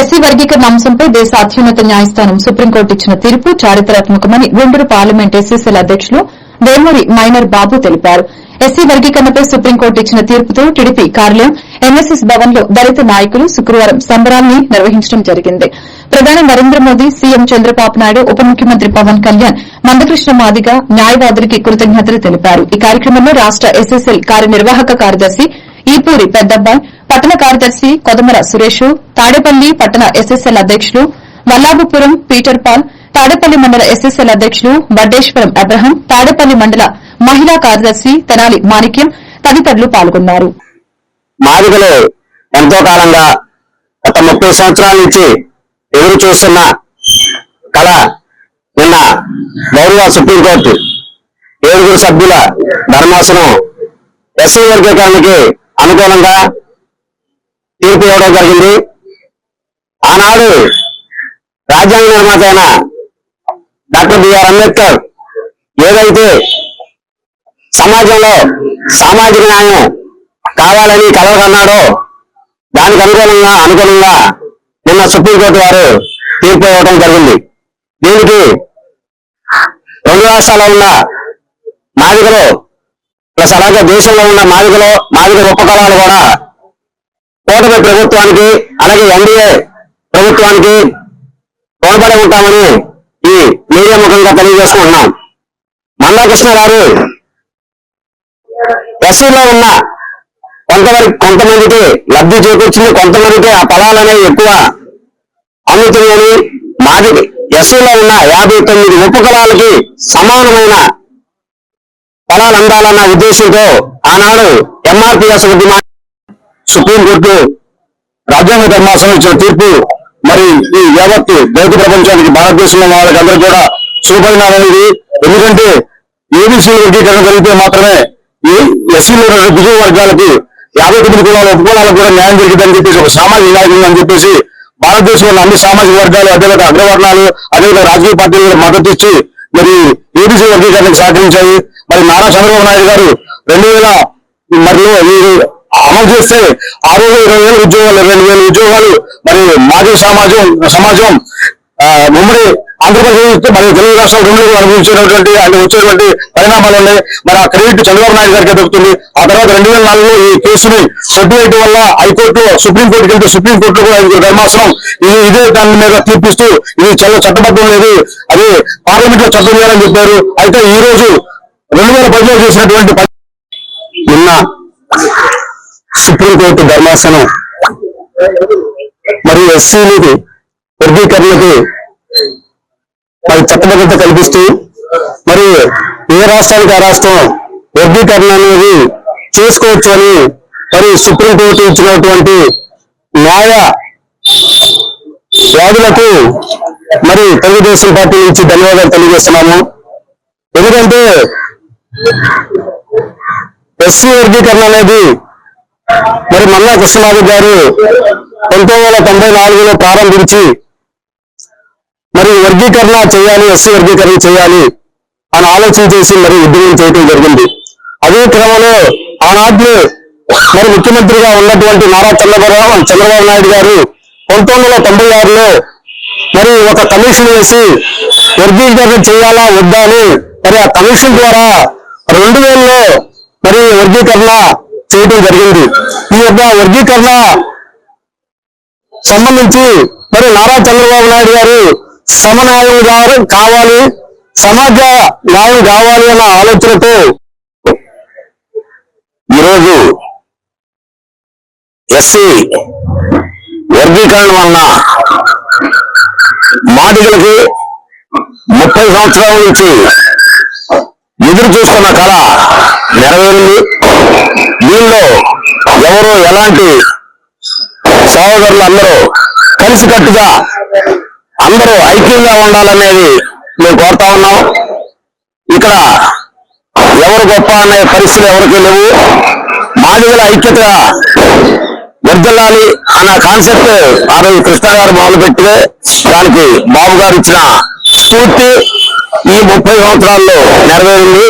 SC వర్గీకరణ అంశంపై దేశ అత్యున్నత న్యాయస్థానం సుప్రీంకోర్టు ఇచ్చిన తీర్పు చారిత్రాత్మకమని గుంటూరు పార్లమెంట్ ఎస్సీసీల అధ్యకులు వేమూరి మైనర్ బాబు తెలిపారు. ఎస్సీ వర్గీకరణపై సుప్రీంకోర్టు ఇచ్చిన తీర్పుతో టీడీపీ కార్యాలయం ఎన్ఎస్ఎస్ భవన్లో దళిత నాయకులు శుక్రవారం సంబరాల్ని నిర్వహించడం జరిగింది. ప్రధాని నరేంద్ర మోదీ సీఎం చంద్రబాబు నాయుడు ఉప ముఖ్యమంత్రి పవన్ కళ్యాణ్ మందకృష్ణ మాదిగ న్యాయవాదులకి కృతజ్ఞతలు తెలిపారు. ఈ కార్యక్రమంలో రాష్ట ఎస్ఎస్ఎల్ కార్యనిర్వాహక కార్యదర్శి ఈపూరి పెద్దబ్బాయ్ పట్టణ కార్యదర్శి కొదమర సురేష్ తాడేపల్లి పట్టణ ఎస్ఎస్ఎల్ అధ్యకులు మల్లాభపురం పీటర్ పాల్ తాడేపల్లి మండల ఎస్ఎస్ఎల్ అధ్యకులు బడ్డేశ్వరం అబ్రహం తాడేపల్లి మండల మహిళా కార్యదర్శి తెనాలి మాణిక్యం తదితరులు పాల్గొన్నారు. మాదిగలు ఎంతో కాలంగా గత ముప్పై సంవత్సరాల నుంచి ఎదురు చూస్తున్న కళ నిన్న గౌరవ సుప్రీంకోర్టు ఏడుగురు సభ్యుల ధర్మాసనం ఎస్సీ వర్గీకరణకి అనుకూలంగా తీర్పు ఇవ్వడం జరిగింది. ఆనాడు రాజ్యాంగ నిర్మాత అయిన డాక్టర్ బిఆర్ అంబేద్కర్ ఏదైతే సమాజంలో సామాజిక న్యాయం కావాలని కలవకన్నాడో దానికి అనుకూలంగా అనుకూలంగా నిన్న సుప్రీంకోర్టు వారు తీర్పు ఇవ్వడం జరిగింది. దీనికి రెండు రాష్ట్రాల్లో ఉన్న మాదిగలు ప్లస్ అలాగే దేశంలో ఉన్న మాదికలు మాదిగ ఉపకరాలు కూడా కూటమి ప్రభుత్వానికి అలాగే ఎన్డీఏ ప్రభుత్వానికి తోడ్పడి ఉంటామని ఈ మీడియా ముఖంగా తెలియజేసుకుంటున్నాం. మందాకృష్ణ గారు ఎస్సీలో ఉన్న కొంతవరకు కొంతమందికి లబ్ధి చేకూర్చింది కొంతమందికి ఆ ఫలాలు అనేవి ఎక్కువ అందుతున్నాయని మాది ఎస్సీలో ఉన్న యాభై తొమ్మిది ఉపకులాలకి సమానమైన ఫలాలు అందాలన్న ఉద్దేశంతో ఆనాడు ఎంఆర్పిఎస్ ఉద్యమా సుప్రీంకోర్టు రాజ్యాంగ ధర్మాసనం ఇచ్చిన తీర్పు మరి ఈ యావత్తు దళిత ప్రపంచానికి భారతదేశంలో వాళ్ళకి అందరూ కూడా శుభపరిణామం ఎందుకంటే ఏబీసీ వర్గీకరణ జరిగితే మాత్రమే ఈ ఎస్సీలో ఉన్న దిగువ వర్గాలకి యాభై తొమ్మిది కులాల ఉపకులాలకు కూడా న్యాయం జరిగిందని చెప్పేసి ఒక సామాజిక నాయకులు అని చెప్పేసి భారతదేశంలో ఉన్న అన్ని సామాజిక వర్గాలు అదేవిధంగా అగ్రవర్ణాలు అదేవిధంగా రాజకీయ పార్టీలు కూడా మద్దతు ఇచ్చి మరి ఏబీసీ వర్గీకరణకు సహకరించాయి. మరి నారా చంద్రబాబు నాయుడు గారు రెండు వేల మరియు అమలు చేస్తే ఆ రోజు ఇరవై వేల ఉద్యోగాలు ఇరవై వేల ఉద్యోగాలు మరి మాజీ సమాజం సమాజం ఆ, ఉమ్మడి ఆంధ్రప్రదేశ్ మరియు తెలుగు రాష్ట్రాలు రెండు అనుభవించినటువంటి అంటే వచ్చేటువంటి పరిణామాలు ఉన్నాయి. మరి ఆ క్రెడిట్ చంద్రబాబు నాయుడు గారికి దొరుకుతుంది. ఆ తర్వాత రెండు వేల నాలుగులో ఈ కేసుని కొట్టివేయడం వల్ల హైకోర్టు సుప్రీంకోర్టుకి వెళ్తే సుప్రీంకోర్టు కూడా ఇది ధర్మాసనం. ఇది ఇదే దాని మీద తీర్పిస్తూ ఇది చాలా చట్టబద్ధం లేదు అది పార్లమెంట్లో చట్టం చేయాలని చెప్పారు. అయితే ఈ రోజు రెండు వేల పదిలో చేసినటువంటి నిన్న సుప్రీంకోర్టు ధర్మాసనం. మరియు ఎస్సీలకి వర్గీకరణకు మరి చట్టబద్ధత కల్పిస్తూ మరి ఏ రాష్ట్రానికి ఆ రాష్ట్రం వర్గీకరణ అనేది చేసుకోవచ్చు అని మరి సుప్రీంకోర్టు ఇచ్చినటువంటి న్యాయ వాదులకు మరి తెలుగుదేశం పార్టీ నుంచి ధన్యవాదాలు తెలియజేస్తున్నాము. ఎందుకంటే ఎస్సీ వర్గీకరణ అనేది మరి కృష్ణమాధవ్ గారు పంతొమ్మిది వందల తొంభై నాలుగులో ప్రారంభించి మరి వర్గీకరణ చేయాలి ఎస్సీ వర్గీకరణ చేయాలి అని ఆలోచన చేసి మరి ఉద్యమం చేయడం జరిగింది. అదే క్రమంలో ఆనాటి మరి ముఖ్యమంత్రిగా ఉన్నటువంటి నారా చంద్రబాబు చంద్రబాబు నాయుడు గారు పంతొమ్మిది వందల తొంభై ఆరులో మరి ఒక కమిషన్ వేసి వర్గీకరణ చేయాలా వద్దా అని మరి ఆ కమిషన్ ద్వారా రెండు వేలలో మరి వర్గీకరణ చేయడం జరిగింది. ఈ యొక్క వర్గీకరణ సంబంధించి మరి నారా చంద్రబాబు నాయుడు గారు సమన్వయం గా- కావాలి సమాజ న్యాయం కావాలి అన్న ఆలోచనతో ఈరోజు ఎస్సీ వర్గీకరణ వలన మాదిగలకి ముప్పై సంవత్సరాల నుంచి ఎదురు చూస్తున్న కళ నెరవేరింది. ఎవరు ఎలాంటి సహోదరులు అందరూ కలిసికట్టుగా అందరూ ఐక్యంగా ఉండాలనేది మేము కోరుతా ఉన్నాం. ఇక్కడ ఎవరు గొప్ప అనే పరిస్థితులు ఎవరికి లేవు. మాదిగల ఐక్యతగా వర్దిల్లాలి అన్న కాన్సెప్ట్ ఆ రోజు కృష్ణ గారు మొదలు పెట్టితే దానికి బాబు గారు ఇచ్చిన స్ఫూర్తి ఈ ముప్పై సంవత్సరాల్లో నెరవేరింది.